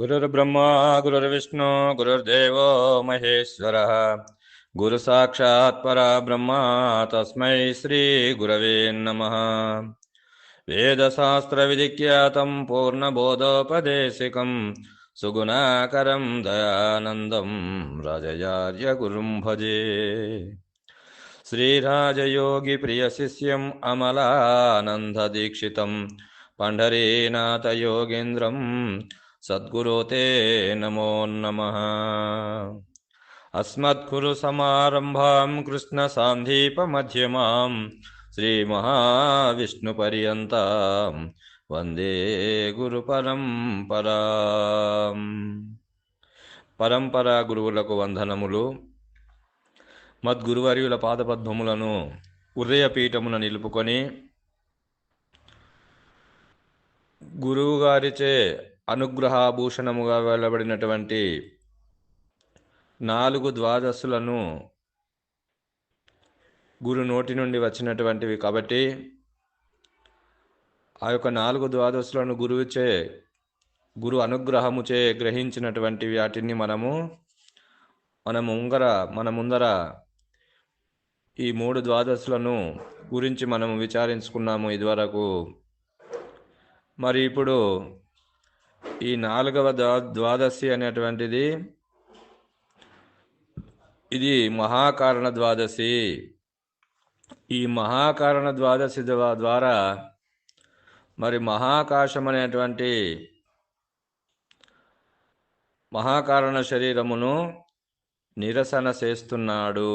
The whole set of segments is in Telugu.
गुरुर्ब्रह्मा गुरुर्विष्णु गुरुर्देवो महेश्वरः। गुरुसाक्षात् परब्रह्म तस्मै श्रीगुरवे नमः। वेदशास्त्रविधिख्यातं पूर्णबोधोपदेशिकं सुगुणाकरं दयानन्दं राजयार्यगुरुं भजे। श्रीराजयोगिप्रियशिष्यम् अमलानन्ददीक्षितं సద్గురుతే నమో నమ. అస్మద్గురు సమారంభాం కృష్ణ సాందీప మధ్యమాం శ్రీ పర్యంతం వందే గురు పరంపరా. పరంపరా గురువులకు వందనములు. మద్గురువర్యుల పాదపద్మములను ఉదయపీఠమున నిలుపుకొని గురువుగారిచే అనుగ్రహాభూషణముగా వెళ్ళబడినటువంటి నాలుగు ద్వాదశులను గురు నోటి నుండి వచ్చినటువంటివి కాబట్టి ఆ యొక్క నాలుగు ద్వాదశులను గురువుచే గురు అనుగ్రహముచే గ్రహించినటువంటి వాటిని మనము మన ముంగర మన ముందర ఈ మూడు ద్వాదశులను గురించి మనము విచారించుకున్నాము ఇదివరకు. మరి ఇప్పుడు ఈ నాలుగవ ద్వా ద్వాదశి అనేటువంటిది ఇది మహాకారణ ద్వాదశి. ఈ మహాకారణ ద్వాదశి ద్వారా మరి మహాకాశం అనేటువంటి మహాకారణ శరీరమును నిరసన చేస్తున్నాడు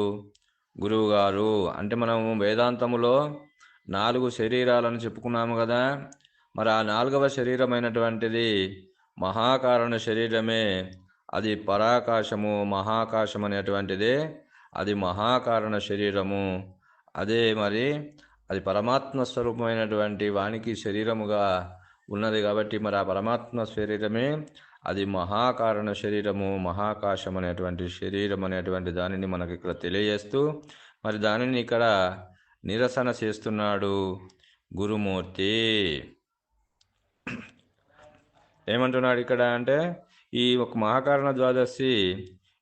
గురువుగారు. అంటే మనము వేదాంతములో నాలుగు శరీరాలను చెప్పుకున్నాము కదా. మరి ఆ నాలుగవ శరీరమైనటువంటిది మహాకారణ శరీరమే. అది పరాకాశము మహాకాశం అనేటువంటిది. అది మహాకారణ శరీరము. అదే మరి అది పరమాత్మ స్వరూపమైనటువంటి వానికి శరీరముగా ఉన్నది కాబట్టి మరి ఆ పరమాత్మ శరీరమే. అది మహాకారణ శరీరము మహాకాశం అనేటువంటి శరీరం అనేటువంటి దానిని మనకి ఇక్కడ తెలియజేస్తూ మరి దానిని ఇక్కడ నిరసన చేస్తున్నాడు గురుమూర్తి. ఏమంటున్నాడు ఇక్కడ అంటే ఈ ఒక మహాకారణ ద్వాదశి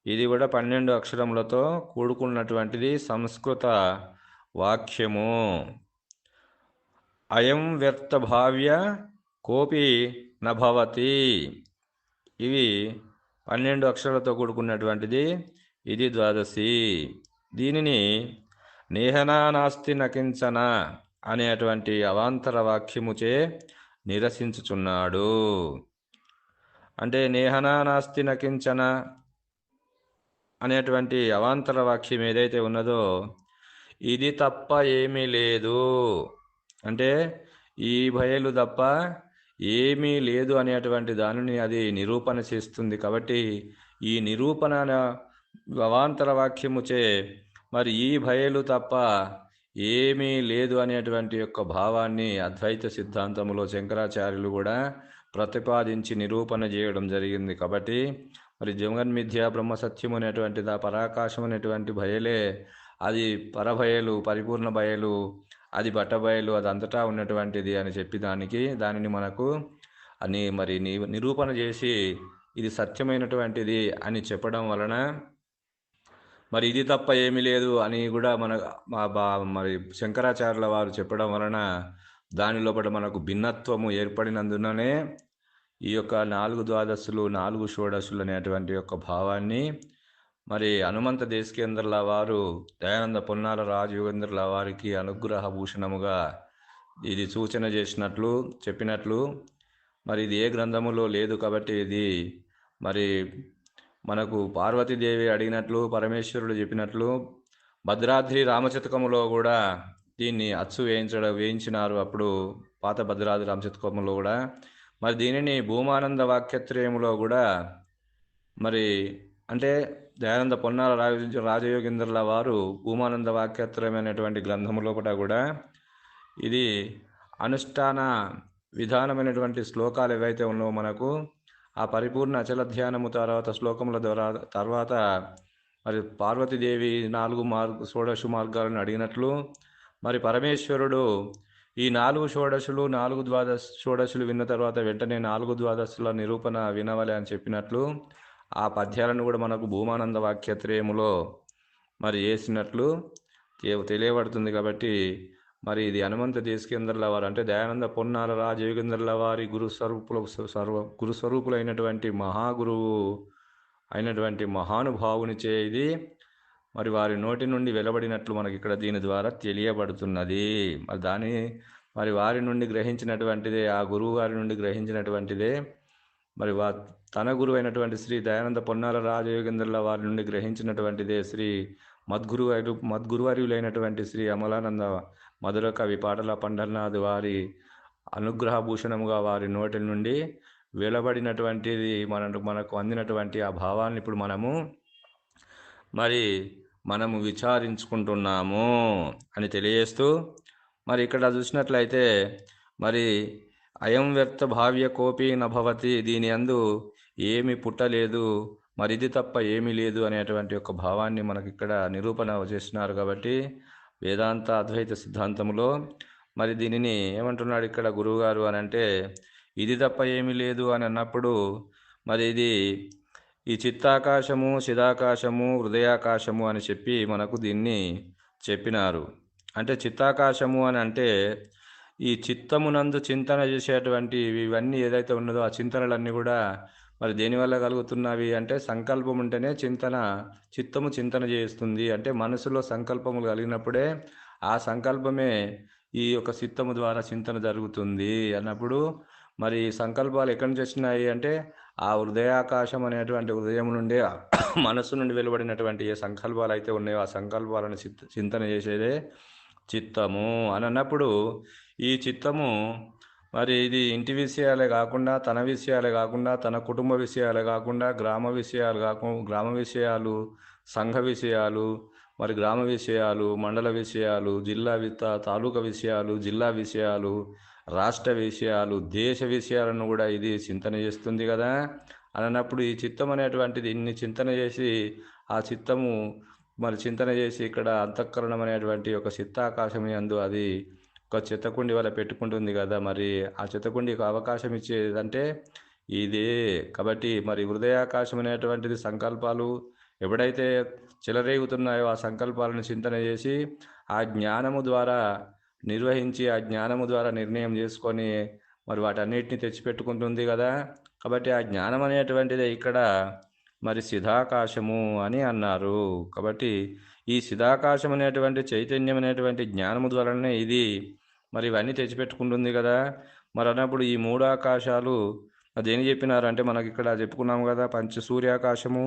ఇది కూడా పన్నెండు అక్షరములతో కూడుకున్నటువంటిది సంస్కృత వాక్యము. అయం వ్యర్థ భావ్య కోపి నభవతి. ఇవి పన్నెండు అక్షరాలతో కూడుకున్నటువంటిది ఇది ద్వాదశి. దీనిని నేహనా నాస్తి నకించన అనేటువంటి అవాంతర వాక్యముచే నిరసించుచున్నాడు. అంటే నేహనా నాస్తి నకించన అనేటువంటి అవాంతర వాక్యం ఏదైతే ఉన్నదో ఇది తప్ప ఏమీ లేదు. అంటే ఈ భయలు తప్ప ఏమీ లేదు అనేటువంటి దానిని అది నిరూపణ చేస్తుంది. కాబట్టి ఈ నిరూపణ అవాంతర వాక్యముచే మరి ఈ భయలు తప్ప ఏమీ లేదు అనేటువంటి యొక్క భావాన్ని అద్వైత సిద్ధాంతంలో శంకరాచార్యులు కూడా ప్రతిపాదించి నిరూపణ చేయడం జరిగింది. కాబట్టి మరి జగన్మిథ్య బ్రహ్మసత్యం అనేటువంటిది ఆ పరాకాశం అనేటువంటి భయలే అది పరభయలు పరిపూర్ణ భయలు అది బట్టబయలు అది అంతటా ఉన్నటువంటిది అని చెప్పి దానికి దానిని మనకు అని మరి నిరూపణ చేసి ఇది సత్యమైనటువంటిది అని చెప్పడం వలన మరి ఇది తప్ప ఏమీ లేదు అని కూడా మన మా మరి శంకరాచార్యుల వారు చెప్పడం వలన దాని లోపల మనకు భిన్నత్వము ఏర్పడినందుననే ఈ యొక్క నాలుగు ద్వాదశులు నాలుగు షోడశులు అనేటువంటి యొక్క భావాన్ని మరి హనుమంత దేశకేంద్రుల వారు దయానంద పొన్నాల రాజయోగేంద్రుల వారికి అనుగ్రహ భూషణముగా ఇది సూచన చేసినట్లు చెప్పినట్లు మరి ఇది ఏ గ్రంథములో లేదు కాబట్టి ఇది మరి మనకు పార్వతీదేవి అడిగినట్లు పరమేశ్వరుడు చెప్పినట్లు భద్రాద్రి రామచతకములో కూడా దీన్ని అచ్చు వేయించడం వేయించినారు అప్పుడు పాత భద్రాద్రి రామచతకములో కూడా. మరి దీనిని భూమానంద వాక్యత్రయములో కూడా మరి అంటే దయానంద పొన్నాల రాజ రాజయోగేంద్రుల వారు భూమానంద వాక్యత్రయం అనేటువంటి గ్రంథము లోపల కూడా ఇది అనుష్ఠాన విధానమైనటువంటి శ్లోకాలు ఏవైతే ఉన్నావో మనకు ఆ పరిపూర్ణ అచల ధ్యానము తర్వాత శ్లోకముల ద్వారా తర్వాత మరి పార్వతీదేవి నాలుగు మార్గ షోడశ మార్గాలను అడిగినట్లు మరి పరమేశ్వరుడు ఈ నాలుగు షోడశులు నాలుగు ద్వాదశ షోడశులు విన్న తర్వాత వెంటనే నాలుగు ద్వాదశుల నిరూపణ వినవలే అని చెప్పినట్లు ఆ పద్యాలను కూడా మనకు భూమానంద వాక్యత్రయములో మరి వేసినట్లు తెలియబడుతుంది కాబట్టి మరి ఇది హనుమంత దేశకేంద్రుల వారు అంటే దయానంద పొన్నాల రాజయోగేంద్రుల వారి గురు స్వరూపుల సర్వ గురు మహాగురువు అయినటువంటి మహానుభావునిచే ఇది. మరి వారి నోటి నుండి వెలువడినట్లు మనకి ఇక్కడ దీని ద్వారా తెలియబడుతున్నది. మరి దాని మరి వారి నుండి గ్రహించినటువంటిదే ఆ గురువు గారి నుండి గ్రహించినటువంటిదే. మరి వా తన గురువు అయినటువంటి శ్రీ దయానంద పొన్నాల రాజయోగేంద్రుల వారి నుండి గ్రహించినటువంటిదే శ్రీ మద్గురు మద్గురువర్యులైనటువంటి శ్రీ అమలానంద మధుర కవి పాటల పండర్నాథ్ వారి అనుగ్రహభూషణముగా వారి నోటి నుండి వెలబడినటువంటిది మన మనకు అందినటువంటి ఆ భావాన్ని ఇప్పుడు మనము మరి మనము విచారించుకుంటున్నాము అని తెలియజేస్తూ మరి ఇక్కడ చూసినట్లయితే మరి అయం వ్యక్త భావ్య కోపి నభవతి దీని అందు ఏమి పుట్టలేదు మరి ఇది తప్ప ఏమీ లేదు అనేటువంటి ఒక భావాన్ని మనకి ఇక్కడ నిరూపణ చేస్తున్నారు కాబట్టి వేదాంత అద్వైత సిద్ధాంతంలో మరి దీనిని ఏమంటున్నాడు ఇక్కడ గురువుగారు అని అంటే ఇది తప్ప ఏమీ లేదు అని అన్నప్పుడు మరి ఇది ఈ చిత్తాకాశము చిదాకాశము హృదయాకాశము అని చెప్పి మనకు దీన్ని చెప్పినారు. అంటే చిత్తాకాశము అని అంటే ఈ చిత్తమునందు చింతన చేసేటువంటి ఇవన్నీ ఏదైతే ఉన్నదో ఆ చింతనలన్నీ కూడా మరి దేనివల్ల కలుగుతున్నవి అంటే సంకల్పం ఉంటేనే చింతన చిత్తము చింతన చేస్తుంది. అంటే మనసులో సంకల్పములు కలిగినప్పుడే ఆ సంకల్పమే ఈ యొక్క చిత్తము ద్వారా చింతన జరుగుతుంది అన్నప్పుడు మరి ఈ సంకల్పాలు ఎక్కడి నుంచి వచ్చినాయి అంటే ఆ హృదయాకాశం అనేటువంటి హృదయం నుండి మనస్సు నుండి వెలువడినటువంటి ఏ సంకల్పాలు అయితే ఉన్నాయో ఆ సంకల్పాలను చింతన చేసేదే చిత్తము అని అన్నప్పుడు ఈ చిత్తము మరి ఇది ఇంటి విషయాలే కాకుండా తన విషయాలే కాకుండా తన కుటుంబ విషయాలే కాకుండా గ్రామ విషయాలు కాకుండా గ్రామ విషయాలు సంఘ విషయాలు మరి గ్రామ విషయాలు మండల విషయాలు జిల్లా విత్త తాలూకా విషయాలు జిల్లా విషయాలు రాష్ట్ర విషయాలు దేశ విషయాలను కూడా ఇది చింతన చేస్తుంది కదా. అన్నప్పుడు ఈ చిత్తం అనేటువంటిది ఇన్ని చింతన చేసి ఆ చిత్తము మరి చింతన చేసి ఇక్కడ అంతఃకరణం అనేటువంటి ఒక చిత్తాకాశం యందు అది ఒక చిత్తకుండి వల్ల పెట్టుకుంటుంది కదా మరి ఆ చిత్తకుండికి అవకాశం ఇచ్చేదంటే ఇదే కాబట్టి మరి హృదయాకాశం అనేటువంటిది సంకల్పాలు ఎప్పుడైతే చెలరేగుతున్నాయో ఆ సంకల్పాలను చింతన చేసి ఆ జ్ఞానము ద్వారా నిర్వహించి ఆ జ్ఞానము ద్వారా నిర్ణయం చేసుకొని మరి వాటన్నిటిని తెచ్చిపెట్టుకుంటుంది కదా. కాబట్టి ఆ జ్ఞానం అనేటువంటిదే ఇక్కడ మరి సిధాకాశము అని అన్నారు. కాబట్టి ఈ సిధాకాశం అనేటువంటి చైతన్యం అనేటువంటి జ్ఞానము ద్వారానే ఇది మరి ఇవన్నీ తెచ్చిపెట్టుకుంటుంది కదా. మరి అన్నప్పుడు ఈ మూడు ఆకాశాలు అదేం చెప్పినారంటే మనకి ఇక్కడ చెప్పుకున్నాం కదా పంచ సూర్యాకాశము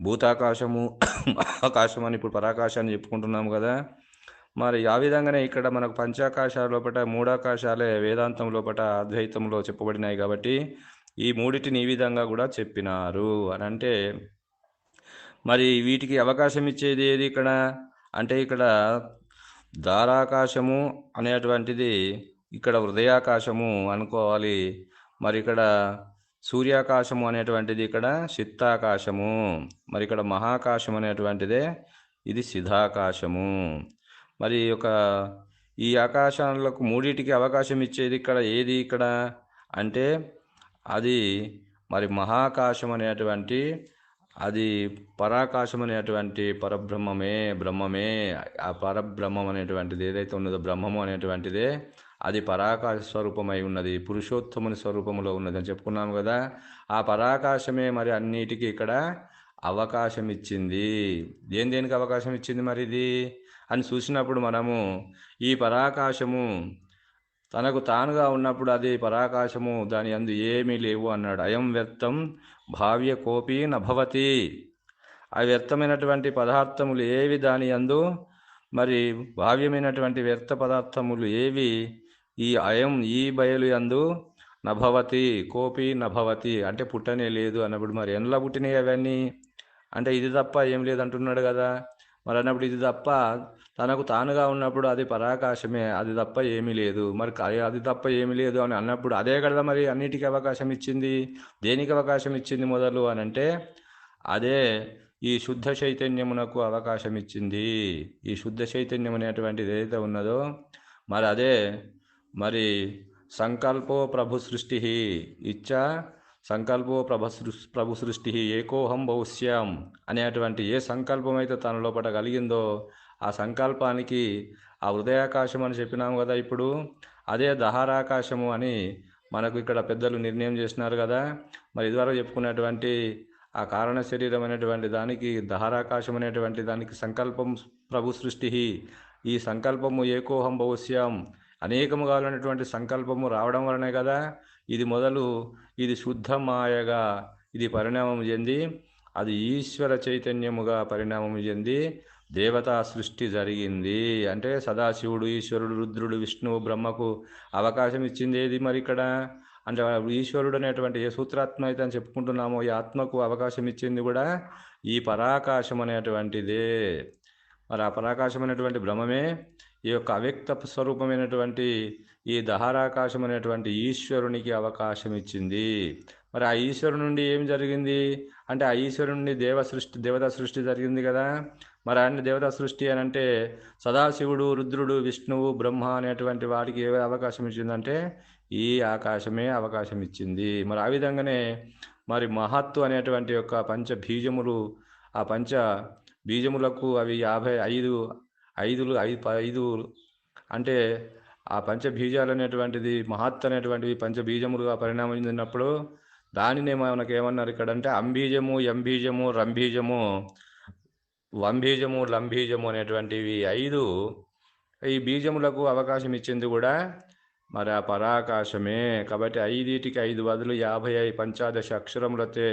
భూతాకాశము ఆకాశం అని ఇప్పుడు పరాకాశాన్ని చెప్పుకుంటున్నాం కదా. మరి ఆ విధంగానే ఇక్కడ మనకు పంచాకాశాల లోపల మూడాకాశాలే వేదాంతం లోపల అద్వైతంలో చెప్పబడినాయి కాబట్టి ఈ మూడిటిని ఈ విధంగా కూడా చెప్పినారు అని అంటే మరి వీటికి అవకాశం ఇచ్చేది ఏది ఇక్కడ? అంటే ఇక్కడ దారాకాశము అనేటువంటిది ఇక్కడ హృదయాకాశము అనుకోవాలి. మరి ఇక్కడ సూర్యాకాశము అనేటువంటిది ఇక్కడ చిత్తాకాశము. మరి ఇక్కడ మహాకాశం అనేటువంటిదే ఇది సిధాకాశము. మరి ఒక ఈ ఆకాశాలకు మూడిటికి అవకాశం ఇచ్చేది ఇక్కడ ఏది ఇక్కడ అంటే అది మరి మహాకాశం అనేటువంటి అది పరాకాశం అనేటువంటి పరబ్రహ్మమే బ్రహ్మమే. ఆ పరబ్రహ్మం అనేటువంటిది ఏదైతే ఉన్నదో బ్రహ్మము అనేటువంటిదే అది పరాకాశ స్వరూపమై ఉన్నది పురుషోత్తముని స్వరూపంలో ఉన్నది అని చెప్పుకున్నాము కదా. ఆ పరాకాశమే మరి అన్నిటికీ ఇక్కడ అవకాశం ఇచ్చింది దేని దేనికి అవకాశం ఇచ్చింది మరి ఇది? అని చూసినప్పుడు మనము ఈ పరాకాశము తనకు తానుగా ఉన్నప్పుడు అది పరాకాశము దాని అందు ఏమీ లేవు అన్నాడు. అయం వ్యక్తం భావ్య కోపీ నభవతి ఆ వ్యర్థమైనటువంటి పదార్థములు ఏవి దాని అందు? మరి భావ్యమైనటువంటి వ్యర్థ పదార్థములు ఏవి? ఈ అయం ఈ బయలు యందు నభవతి కోపి నభవతి అంటే పుట్టనే లేదు అన్నప్పుడు మరి ఎండ్ల పుట్టినాయి అవన్నీ? అంటే ఇది తప్ప ఏం లేదంటున్నాడు కదా. మరి అన్నప్పుడు ఇది తప్ప తనకు తానుగా ఉన్నప్పుడు అది పరాకాశమే అది తప్ప ఏమీ లేదు. మరి అది తప్ప ఏమీ లేదు అని అన్నప్పుడు అదే కదా మరి అన్నిటికీ అవకాశం ఇచ్చింది? దేనికి అవకాశం ఇచ్చింది మొదలు అని అంటే అదే ఈ శుద్ధ చైతన్యమునకు అవకాశం ఇచ్చింది. ఈ శుద్ధ చైతన్యం అనేటువంటిది ఏదైతే ఉన్నదో మరి అదే మరి సంకల్పో ప్రభు సృష్టి ఇచ్చా సంకల్పో ప్రభ ప్రభు సృష్టి ఏకోహం భవిష్యం అనేటువంటి ఏ సంకల్పం అయితే తన లోపల కలిగిందో ఆ సంకల్పానికి ఆ హృదయాకాశం అని చెప్పినాము కదా ఇప్పుడు. అదే దహారాకాశము అని మనకు ఇక్కడ పెద్దలు నిర్ణయం చేసినారు కదా. మరి ఇదివరకు చెప్పుకున్నటువంటి ఆ కారణ శరీరం అనేటువంటి దానికి దహారాకాశం అనేటువంటి దానికి సంకల్పం ప్రభు సృష్టి ఈ సంకల్పము ఏకోహం భవిష్యం అనేకము కావాలనేటువంటి సంకల్పము రావడం వలనే కదా ఇది మొదలు ఇది శుద్ధ మాయగా ఇది పరిణామం చెంది అది ఈశ్వర చైతన్యముగా పరిణామం చెంది దేవతా సృష్టి జరిగింది. అంటే సదాశివుడు ఈశ్వరుడు రుద్రుడు విష్ణువు బ్రహ్మకు అవకాశం ఇచ్చింది ఏది మరి ఇక్కడ? అంటే ఈశ్వరుడు అనేటువంటి ఏ సూత్రాత్మ అయితే అని చెప్పుకుంటున్నామో ఈ ఆత్మకు అవకాశం ఇచ్చింది కూడా ఈ పరాకాశం అనేటువంటిదే. మరి ఆ పరాకాశం అనేటువంటి బ్రహ్మమే ఈ యొక్క అవ్యక్త స్వరూపమైనటువంటి ఈ దహారాకాశం అనేటువంటి ఈశ్వరునికి అవకాశం ఇచ్చింది. మరి ఆ ఈశ్వరు నుండి ఏం జరిగింది? అంటే ఆ ఈశ్వరు నుండి దేవ సృష్టి దేవతా సృష్టి జరిగింది కదా. మరి ఆయన దేవతా సృష్టి అని అంటే సదాశివుడు రుద్రుడు విష్ణువు బ్రహ్మ అనేటువంటి వాడికి ఏ అవకాశం ఇచ్చిందంటే ఈ ఆకాశమే అవకాశం ఇచ్చింది. మరి ఆ విధంగానే మరి మహత్తు అనేటువంటి యొక్క పంచ బీజములు ఆ పంచ బీజములకు అవి యాభై ఐదు ఐదులు ఐదు ఐదు అంటే ఆ పంచబీజాలు అనేటువంటిది మహత్ అనేటువంటివి పంచబీజములుగా పరిణామం చెందినప్పుడు దానినే మనకి ఏమన్నారు ఇక్కడ అంటే అంబీజము ఎంబీజము రంబీజము వంబీజము లంబీజము అనేటువంటివి ఐదు ఈ బీజములకు అవకాశం ఇచ్చింది కూడా మరి ఆ పరాకాశమే. కాబట్టి ఐదిటికి ఐదు బదులు యాభై ఐదు పంచాదశ అక్షరములతో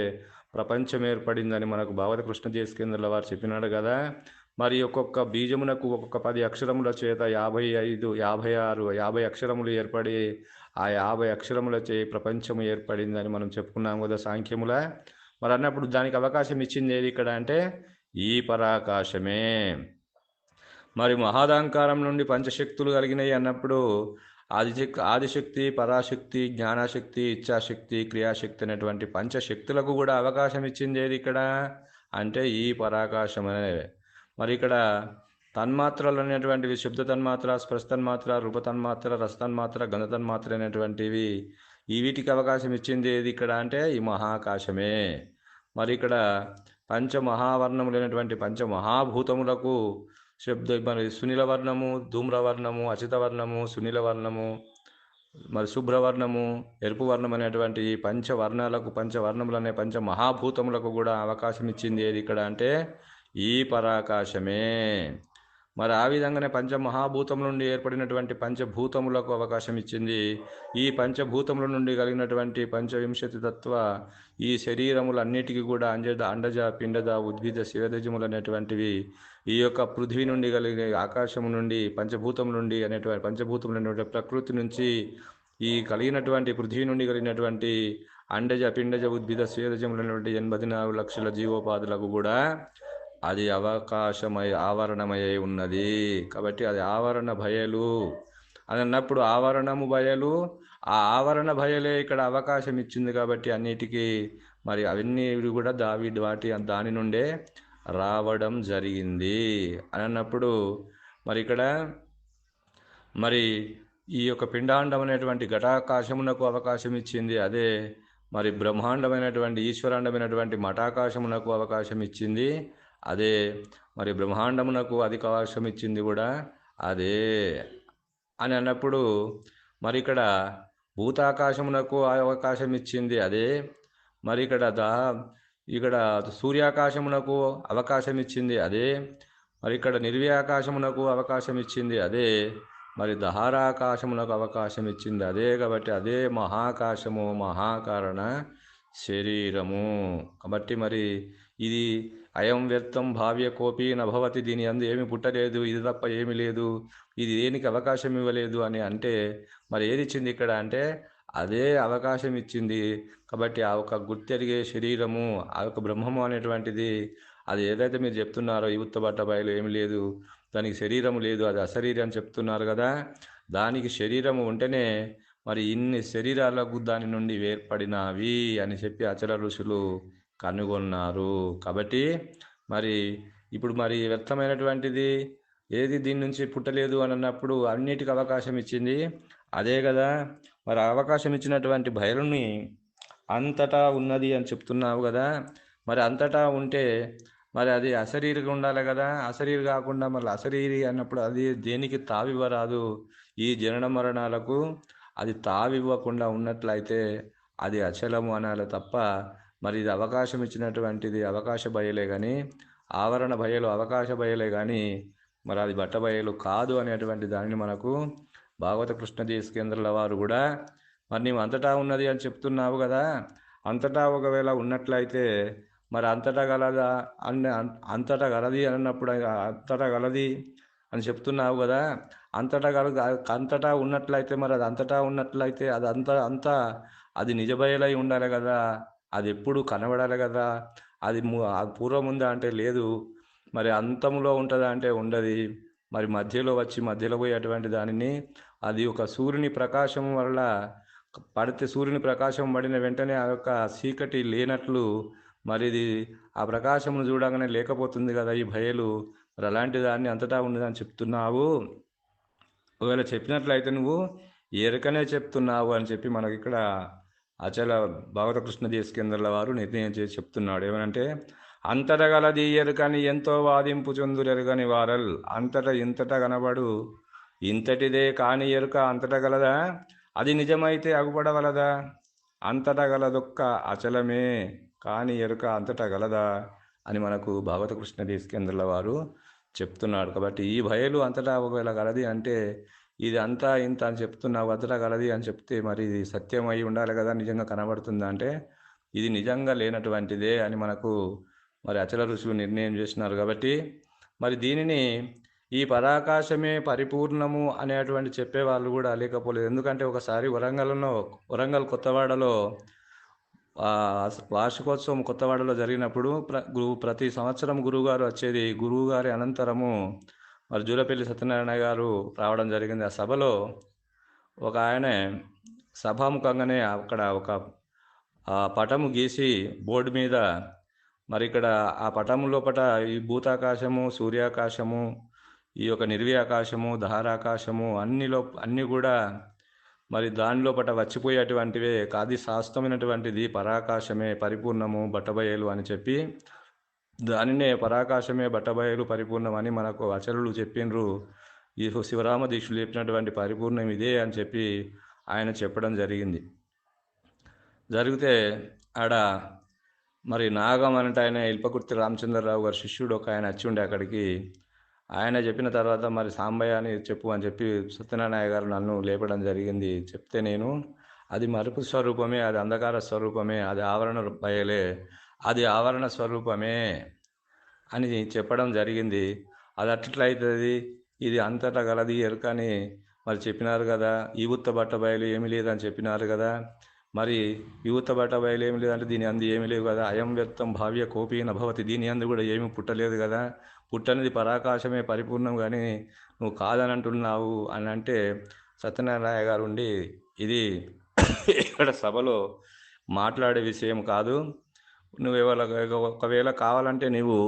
ప్రపంచం ఏర్పడిందని మనకు భావత కృష్ణ కేంద్రాల వారు చెప్పినాడు కదా. మరి ఒక్కొక్క బీజమునకు ఒక్కొక్క పది అక్షరముల చేత యాభై ఐదు యాభై ఆరు యాభై అక్షరములు ఏర్పడి ఆ యాభై అక్షరముల చే ప్రపంచం ఏర్పడిందని మనం చెప్పుకున్నాం కదా సాంఖ్యముల. మరి అన్నప్పుడు దానికి అవకాశం ఇచ్చింది ఏది ఇక్కడ అంటే ఈ పరాకాశమే. మరి మహాదాంకారం నుండి పంచశక్తులు కలిగినాయి అన్నప్పుడు ఆదిశక్తి ఆదిశక్తి పరాశక్తి జ్ఞానశక్తి ఇచ్ఛాశక్తి క్రియాశక్తి అనేటువంటి పంచశక్తులకు కూడా అవకాశం ఇచ్చింది ఏది ఇక్కడ అంటే ఈ పరాకాశం అనే మరి ఇక్కడ తన్మాత్రలు అనేటువంటివి శబ్ద తన్మాత్ర స్పర్శ తన్మాత్ర రూప తన్మాత్ర రస తన్మాత్ర గంధ తన్మాత్ర అనేటువంటివి ఈ వీటికి అవకాశం ఇచ్చింది ఏది ఇక్కడ అంటే ఈ మహాకాశమే. మరి ఇక్కడ పంచమహావర్ణములైనటువంటి పంచమహాభూతములకు శబ్ద మరి సునీల వర్ణము ధూమ్రవర్ణము అచితవర్ణము సునీల వర్ణము మరి శుభ్రవర్ణము ఎరుపు వర్ణం అనేటువంటి ఈ పంచవర్ణాలకు పంచవర్ణములు అనే పంచ మహాభూతములకు కూడా అవకాశం ఇచ్చింది ఏది ఇక్కడ అంటే ఈ పరాకాశమే. మరి ఆ విధంగానే పంచమహాభూతముల నుండి ఏర్పడినటువంటి పంచభూతములకు అవకాశం ఇచ్చింది. ఈ పంచభూతముల నుండి కలిగినటువంటి పంచవింశతి తత్వ ఈ శరీరములన్నిటికీ కూడా అంజద అండజ పిండజ ఉద్భిద శివదజములు అనేటువంటివి ఈ యొక్క పృథ్వీ నుండి కలిగే ఆకాశం నుండి పంచభూతం నుండి అనేటువంటి పంచభూతములు అనేటువంటి ప్రకృతి నుంచి ఈ కలిగినటువంటి పృథ్వీ నుండి కలిగినటువంటి అండజ పిండజ ఉద్భిద స్వేదజములు అనేటువంటి ఎనభై నాలుగు లక్షల జీవోపాధులకు కూడా అది అవకాశమై ఆవరణమై ఉన్నది. కాబట్టి అది ఆవరణ భయలు. అని అన్నప్పుడు ఆవరణము భయలు ఆ ఆవరణ భయలే ఇక్కడ అవకాశం ఇచ్చింది కాబట్టి అన్నిటికీ మరి అవన్నీ కూడా దావి వాటి దాని నుండే రావడం జరిగింది. అని అన్నప్పుడు మరి ఇక్కడ మరి ఈ యొక్క పిండాండం అనేటువంటి ఘటాకాశమునకు అవకాశం ఇచ్చింది. అదే మరి బ్రహ్మాండమైనటువంటి ఈశ్వరాండమైనటువంటి మఠాకాశమునకు అవకాశం ఇచ్చింది. అదే మరి బ్రహ్మాండమునకు అధిక అవకాశం ఇచ్చింది కూడా అదే అని అన్నప్పుడు మరి ఇక్కడ భూతాకాశమునకు అవకాశం ఇచ్చింది అదే. మరి ఇక్కడ దా ఇక్కడ సూర్యాకాశమునకు అవకాశం ఇచ్చింది అదే. మరి ఇక్కడ నిర్వ్యాకాశమునకు అవకాశం ఇచ్చింది అదే. మరి దహారాకాశమునకు అవకాశం ఇచ్చింది అదే కాబట్టి అదే మహాకాశము మహాకారణ. శరీరము. కాబట్టి మరి ఇది అయం వ్యర్థం భావ్య కోపి నభవతి దీని అందు ఏమి పుట్టలేదు ఇది తప్ప ఏమి లేదు ఇది దేనికి అవకాశం ఇవ్వలేదు అని అంటే మరి ఏది ఇచ్చింది ఇక్కడ అంటే అదే అవకాశం ఇచ్చింది. కాబట్టి ఆ యొక్క గుర్తెరిగే శరీరము ఆ యొక్క బ్రహ్మము అనేటువంటిది అది ఏదైతే మీరు చెప్తున్నారో ఈ ఉత్తబట్ట బయలు ఏమి లేదు దానికి శరీరం లేదు అది అశరీరం అని చెప్తున్నారు కదా. దానికి శరీరము ఉంటేనే మరి ఇన్ని శరీరాలకు దాని నుండి వేర్పడినవి అని చెప్పి అచల ఋషులు కనుగొన్నారు. కాబట్టి మరి ఇప్పుడు మరి వ్యర్థమైనటువంటిది ఏది దీని నుంచి పుట్టలేదు అని అన్నప్పుడు అన్నిటికి అవకాశం ఇచ్చింది. అదే కదా మరి అవకాశం ఇచ్చినటువంటి బయలుని అంతటా ఉన్నది అని చెప్తున్నావు కదా. మరి అంతటా ఉంటే మరి అది అశరీరిగా ఉండాలి కదా. అశరీరి కాకుండా మళ్ళీ అశరీరి అన్నప్పుడు అది దేనికి తావివ్వరాదు ఈ జనన మరణాలకు. అది తావివ్వకుండా ఉన్నట్లయితే అది అచలము అనాలి తప్ప మరి ఇది అవకాశం ఇచ్చినటువంటిది అవకాశ భయలే కానీ ఆవరణ భయలు అవకాశ భయలే కానీ మరి అది బట్ట భయలు కాదు అనేటువంటి దానిని మనకు భాగవత కృష్ణ కేంద్రాల వారు కూడా మరి నీవు అంతటా ఉన్నది అని చెప్తున్నావు కదా అంతటా ఒకవేళ ఉన్నట్లయితే మరి అంతటా గలదా అన్న అంతటా గలది అన్నప్పుడు అంతటా గలది అని చెప్తున్నావు కదా అంతటా గల అంతటా ఉన్నట్లయితే మరి అది అంతటా ఉన్నట్లయితే అది అంత అంతా అది నిజబయలై ఉండాలి కదా. అది ఎప్పుడు కనబడాలి కదా. అది పూర్వం ఉందా అంటే లేదు. మరి అంతంలో ఉంటుందా అంటే ఉండదు. మరి మధ్యలో వచ్చి మధ్యలో పోయేటువంటి దానిని అది ఒక సూర్యుని ప్రకాశం వల్ల పడితే సూర్యుని ప్రకాశం పడిన వెంటనే ఆ యొక్క చీకటి లేనట్లు మరి ఇది ఆ ప్రకాశమును చూడగానే లేకపోతుంది కదా ఈ భయలు. మరి అలాంటి దాన్ని అంతటా ఉన్నదని చెప్తున్నావు. ఒకవేళ చెప్పినట్లయితే నువ్వు ఎరకనే చెప్తున్నావు అని చెప్పి మనకి ఇక్కడ అచల భాగవత కృష్ణ దేశకేంద్రుల వారు నిర్ణయం చేసి చెప్తున్నాడు. ఏమనంటే అంతట గలది ఎరుకని ఎంతో వాదింపు చెందురెరుగని వారల్. అంతట ఇంతట కనబడు. ఇంతటిదే కాని ఎరుక అంతట గలదా? అది నిజమైతే అగుపడవలదా? అంతట గలదొక్క అచలమే కాని ఎరుక అంతట గలదా? అని మనకు భాగవత కృష్ణ దేశకేంద్రుల వారు చెప్తున్నాడు. కాబట్టి ఈ భయలు అంతటా ఒకవేళ గలది అంటే ఇది అంతా ఇంత అని చెప్తున్నావు అంతటా గలది అని చెప్తే మరి ఇది సత్యం అయి ఉండాలి కదా నిజంగా కనబడుతుందా అంటే ఇది నిజంగా లేనటువంటిదే అని మనకు మరి అచల ఋషులు నిర్ణయం చేసినారు కాబట్టి మరి దీనిని ఈ పరాకాశమే పరిపూర్ణము అనేటువంటి చెప్పే వాళ్ళు కూడా లేకపోలేదు. ఎందుకంటే ఒకసారి వరంగల్లో వరంగల్ కొత్తవాడలో వార్షికోత్సవం కొత్తవాడలో జరిగినప్పుడు ప్ర గురువు ప్రతి సంవత్సరం గురువుగారు వచ్చేది గురువుగారి అనంతరము మరి జూలపల్లి సత్యనారాయణ గారు రావడం జరిగింది. ఆ సభలో ఒక ఆయన సభాముఖంగానే అక్కడ ఒక ఆ పటము గీసి బోర్డు మీద మరి ఇక్కడ ఆ పటము లోపల ఈ భూతాకాశము సూర్యాకాశము ఈ యొక్క నిర్వ్యాకాశము ధారాకాశము అన్నిలో అన్నీ కూడా మరి దానిలో పట వచ్చిపోయేటువంటివే కాది శాస్త్రమైనటువంటిది పరాకాశమే పరిపూర్ణము బట్టబయలు అని చెప్పి దానినే పరాకాశమే బట్టబయలు పరిపూర్ణం అని మనకు అచరులు చెప్పిండ్రు. ఈ శివరామ దీక్షలు చెప్పినటువంటి పరిపూర్ణం ఇదే అని చెప్పి ఆయన చెప్పడం జరిగింది. జరిగితే ఆడ మరి నాగం అంటే ఆయన ఇల్పకుర్తి రామచంద్రరావు గారి శిష్యుడు ఒక ఆయన వచ్చి ఉండే అక్కడికి ఆయన చెప్పిన తర్వాత మరి సాంబయ్య అని చెప్పు అని చెప్పి సత్యనారాయణ గారు నన్ను లేపడం జరిగింది. చెప్తే నేను అది మరుపు స్వరూపమే అది అంధకార స్వరూపమే అది ఆవరణ బయలే అది ఆవరణ స్వరూపమే అని చెప్పడం జరిగింది. అది అట్లయితుంది ఇది అంతటా గలది ఎరుకని మరి చెప్పినారు కదా. ఈ ఉత్త బట్ట బయలు ఏమీ లేదని చెప్పినారు కదా. మరి యువత బట్ట బయలు ఏమి లేదంటే దీని అందు ఏమీ లేవు కదా. అయం వ్యక్తం భావ్య కోపీన భవతి దీని అందు కూడా ఏమీ పుట్టలేదు కదా. పుట్టనిది పరాకాశమే పరిపూర్ణం కానీ నువ్వు కాదని అంటున్నావు అని అంటే సత్యనారాయణ గారు ఉండి ఇది ఇక్కడ సభలో మాట్లాడే విషయం కాదు. నువ్వు ఎవరు ఒకవేళ కావాలంటే నువ్వు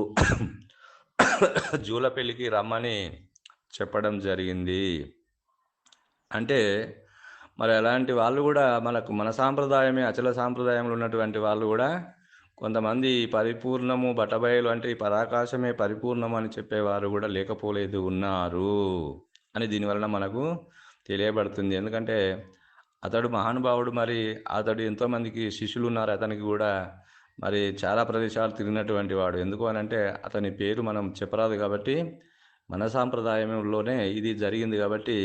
జూల పెళ్ళికి రమ్మని చెప్పడం జరిగింది. అంటే మరి అలాంటి వాళ్ళు కూడా మనకు మన సాంప్రదాయమే అచల సాంప్రదాయంలో ఉన్నటువంటి వాళ్ళు కూడా కొంతమంది పరిపూర్ణము బటబయలు అంటే ఈ పరాకాశమే పరిపూర్ణం అని చెప్పేవారు కూడా లేకపోలేదు ఉన్నారు అని దీనివలన మనకు తెలియబడుతుంది. ఎందుకంటే అతడు మహానుభావుడు మరి అతడు ఎంతోమందికి శిష్యులు ఉన్నారు అతనికి కూడా మరి చాలా ప్రదేశాలు తిరిగినటువంటి వాడు. ఎందుకు అని అంటే అతని పేరు మనం చెప్పరాదు కాబట్టి మన సాంప్రదాయంలోనే ఇది జరిగింది కాబట్టి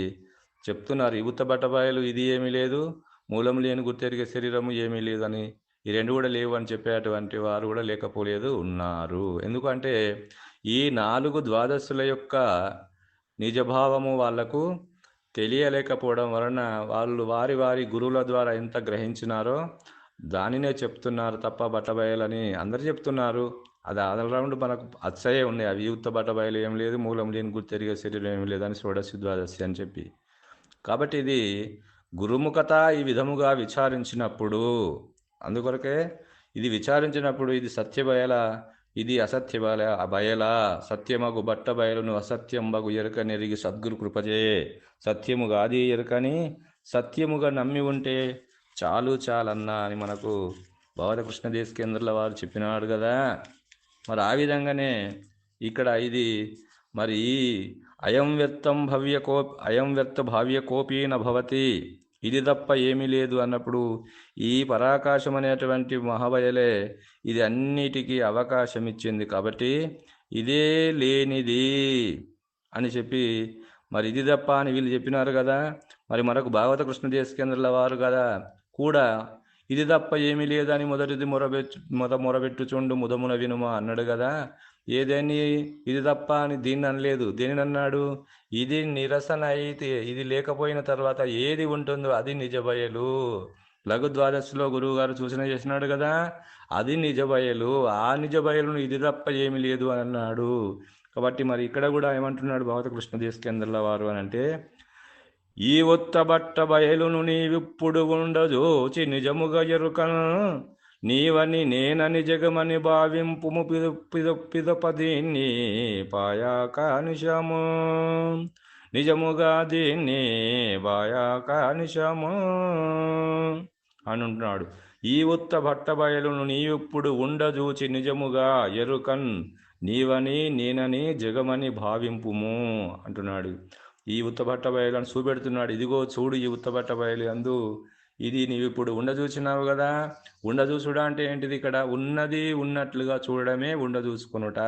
చెప్తున్నారు. ఇవుత బట్టబాయలు ఇది ఏమీ లేదు మూలం లేని గుర్తెరిగే శరీరము ఏమీ లేదు అని ఈ రెండు కూడా లేవు అని చెప్పేటువంటి వారు కూడా లేకపోలేదు ఉన్నారు. ఎందుకంటే ఈ నాలుగు ద్వాదశుల యొక్క నిజభావము వాళ్ళకు తెలియలేకపోవడం వలన వాళ్ళు వారి వారి గురువుల ద్వారా ఎంత గ్రహించినారో దానినే చెప్తున్నారు తప్ప బట్టబయలని అందరు చెప్తున్నారు. అది ఆల్రౌండ్ మనకు అచ్చయే ఉన్నాయి అవి యుక్త బట్టబయలు ఏం లేదు మూలం లేని గుర్తెరిగే శరీరం ఏం లేదని షోడశి ద్వాదశి అని చెప్పి. కాబట్టి ఇది గురుముఖత ఈ విధముగా విచారించినప్పుడు అందుకొరకే ఇది విచారించినప్పుడు ఇది సత్యభయల ఇది అసత్య బయల బయల సత్యమగు బట్ట బయలును అసత్యంబగు ఎరుక నెరిగి సద్గురు కృపజే. సత్యము గాది ఎరుకని సత్యముగా నమ్మి ఉంటే చాలు చాలన్నా అని మనకు భవతకృష్ణ కృష్ణదేశ కేంద్రుల వారు చెప్పినాడు కదా మరి ఆ విధంగానే ఇక్కడ ఇది మరి అయం వ్యర్థం భవ్య కో అయం వ్యర్థ భావ్య కోపీన భవతి. ఇది తప్ప ఏమీ లేదు అన్నప్పుడు ఈ పరాకాశం అనేటువంటి మహాబయలే ఇది అన్నిటికీ అవకాశం ఇచ్చింది కాబట్టి ఇదే లేనిది అని చెప్పి మరి ఇది తప్ప అని వీళ్ళు చెప్పినారు కదా. మరి మనకు భాగవత కృష్ణదేశ కేంద్రాల వారు కదా కూడా ఇది తప్ప ఏమీ లేదని మొదటిది మొరబెట్టు మొద మొరబెట్టుచుండు ముదమున వినుమ అన్నాడు కదా. ఏదేని? ఇది తప్ప అని దీన్ని అనలేదు. దేనిని అన్నాడు? ఇది నిరసన అయితే ఇది లేకపోయిన తర్వాత ఏది ఉంటుందో అది నిజబయలు. లఘు ద్వాదశిలో గురువు గారు సూచన చేసినాడు కదా అది నిజబయలు. ఆ నిజబయలును ఇది తప్ప ఏమి లేదు అని అన్నాడు. కాబట్టి మరి ఇక్కడ కూడా ఏమంటున్నాడు భగవత కృష్ణ దేశకేంద్రుల వారు అని అంటే ఈ ఒత్త బట్ట బయలును నీవిప్పుడు ఉండజోచి నిజముగా ఎరుకను నీవని నేనని జగమని భావింపుము పిద పిద పిదపదీన్ని పాయాక నిజముగా దీన్ని బాయాకానిశము అనుంటున్నాడు. ఈ ఉత్త బట్ట బయలును నీవిప్పుడు ఉండజూచి నిజముగా ఎరుకన్ నీవని నేనని జగమని భావింపుము అంటున్నాడు. ఈ ఉత్తబట్ట బయలు చూపెడుతున్నాడు. ఇదిగో చూడు ఈ ఉత్తబట్ట బయలు అందు ఇది నీవు ఇప్పుడు ఉండజూచినావు కదా. ఉండచూసుడా అంటే ఏంటిది ఇక్కడ? ఉన్నది ఉన్నట్లుగా చూడడమే ఉండజూసుకునుట.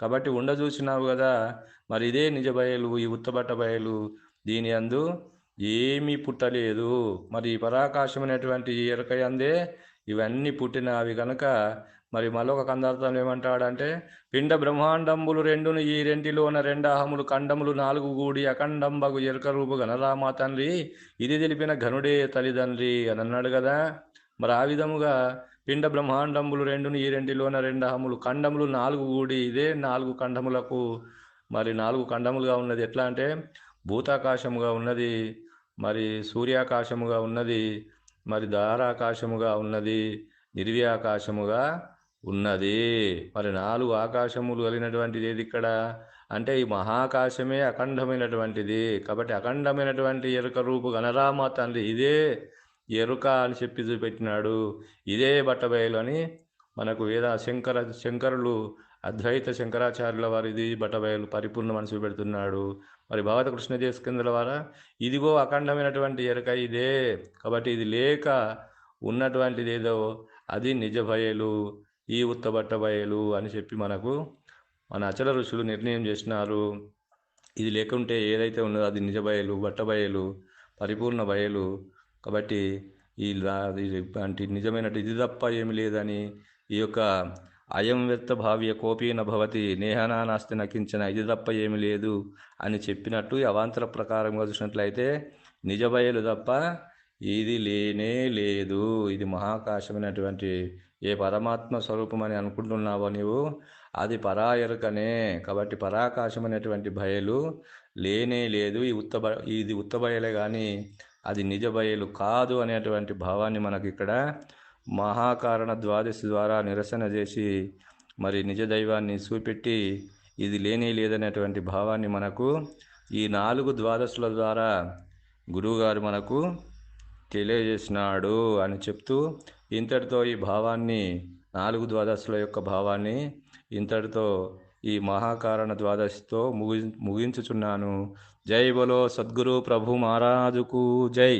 కాబట్టి ఉండచూచినావు కదా. మరి ఇదే నిజ బయలు ఈ ఉత్తబట్ట బయలు దీని అందు ఏమీ పుట్టలేదు. మరి ఈ పరాకాశమైనటువంటి ఈ అందే ఇవన్నీ పుట్టినవి కనుక మరి మరొక కందార్థం ఏమంటాడంటే పిండ బ్రహ్మాండంబులు రెండును ఈ రెంటిలోన రెండాహములు ఖండములు నాలుగు గూడి అఖండంబగు ఎరుక రూపు గణరామా తండ్రి. ఇది తెలిపిన ఘనుడే తల్లిదండ్రి అని అన్నాడు కదా. మరి ఆ విధముగా పిండ బ్రహ్మాండంబులు రెండును ఈ రెంటిలోన రెండాహములు ఖండములు నాలుగు గూడి ఇదే నాలుగు ఖండములకు. మరి నాలుగు ఖండములుగా ఉన్నది ఎట్లా అంటే భూతాకాశముగా ఉన్నది మరి సూర్యాకాశముగా ఉన్నది మరి ధారాకాశముగా ఉన్నది నిర్వ్యాకాశముగా ఉన్నది. మరి నాలుగు ఆకాశములు కలిగినటువంటిది ఏది ఇక్కడ? అంటే ఈ మహాకాశమే అఖండమైనటువంటిది. కాబట్టి అఖండమైనటువంటి ఎరుక రూపు గణరామ తండ్రి ఇదే ఎరుక అని చెప్పి చూపెట్టినాడు. ఇదే బట్టబయలు అని మనకు వేద శంకర శంకరులు అద్వైత శంకరాచార్యుల వారు ఇది బట్టబయలు పరిపూర్ణమని చూపెడుతున్నాడు. మరి భగవత కృష్ణదేశకేంద్రుల కిందల వారా? ఇదిగో అఖండమైనటువంటి ఎరుక ఇదే. కాబట్టి ఇది లేక ఉన్నటువంటిది ఏదో? అది నిజ బయలు ఈ ఉత్తబట్ట బయలు అని చెప్పి మనకు మన అచల ఋషులు నిర్ణయం చేసినారు. ఇది లేకుంటే ఏదైతే ఉన్నదో అది నిజ బయలు బట్ట బయలు పరిపూర్ణ బయలు. కాబట్టి ఈ అంటే నిజమైన ఇది తప్ప ఏమి లేదని ఈ యొక్క అయం వ్యర్థ భావ్య కోపీన భవతి నేహనానాస్తి నకించిన ఇది తప్ప ఏమి లేదు అని చెప్పినట్టు అవాంతర ప్రకారంగా చూసినట్లయితే నిజ బయలు తప్ప ఇది లేనే లేదు. ఇది మహాకాశమైనటువంటి ఏ పరమాత్మ స్వరూపం అని అనుకుంటున్నావో నీవు? అది పరాయరుకనే. కాబట్టి పరాకాశమైనటువంటి బయలు లేనే లేదు. ఈ ఉత్త ఇది ఉత్త బయలే కానీ అది నిజ బయలు కాదు అనేటువంటి భావాన్ని మనకి ఇక్కడ మహాకారణ ద్వాదశి ద్వారా నిరసన చేసి మరి నిజ దైవాన్ని చూపెట్టి ఇది లేనే లేదనేటువంటి భావాన్ని మనకు ఈ నాలుగు ద్వాదశుల ద్వారా గురువుగారు మనకు తెలియజేసినాడు అని చెప్తూ ఇంతటితో ఈ భావాన్ని నాలుగు ద్వాదశుల యొక్క భావాన్ని ఇంతటితో ఈ మహాకారణ ద్వాదశితో ముగి ముగించుచున్నాను. జై బలో సద్గురు ప్రభు మహారాజుకు జై.